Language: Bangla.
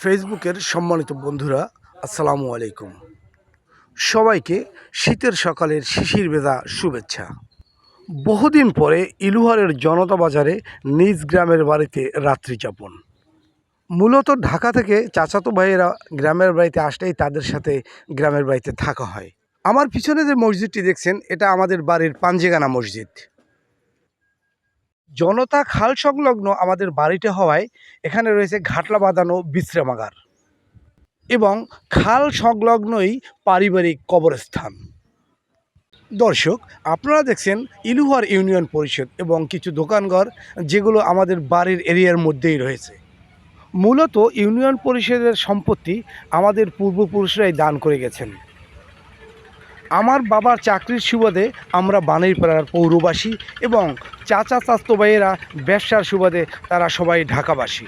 ফেসবুকের সম্মানিত বন্ধুরা, আসসালামু আলাইকুম। সবাইকে শীতের সকালের শিশির ভেজা শুভেচ্ছা। বহুদিন পরে ইলুহারের জনতা বাজারে নিজ গ্রামের বাড়িতে রাত্রি যাপন। মূলত ঢাকা থেকে চাচাতো ভাইয়েরা গ্রামের বাড়িতে আসলেই তাদের সাথে গ্রামের বাড়িতে থাকা হয়। আমার পিছনে যে মসজিদটি দেখছেন, এটা আমাদের বাড়ির পাঞ্জেগানা মসজিদ। জনতা খাল সংলগ্ন আমাদের বাড়িতে হওয়ায় এখানে রয়েছে ঘাটলা বাঁধানো বিশ্রামাগার এবং খাল সংলগ্নই পারিবারিক কবরস্থান। দর্শক, আপনারা দেখছেন ইলুহার ইউনিয়ন পরিষদ এবং কিছু দোকানঘর যেগুলো আমাদের বাড়ির এরিয়ার মধ্যেই রয়েছে। মূলত ইউনিয়ন পরিষদের সম্পত্তি আমাদের পূর্বপুরুষরাই দান করে গেছেন। আমার বাবার চাকরির সুবাদে আমরা বানেরপাড়ার পৌরবাসী এবং চাচা চাস্তো ভাইয়েরা ব্যবসার সুবাদে তারা সবাই ঢাকাবাসী।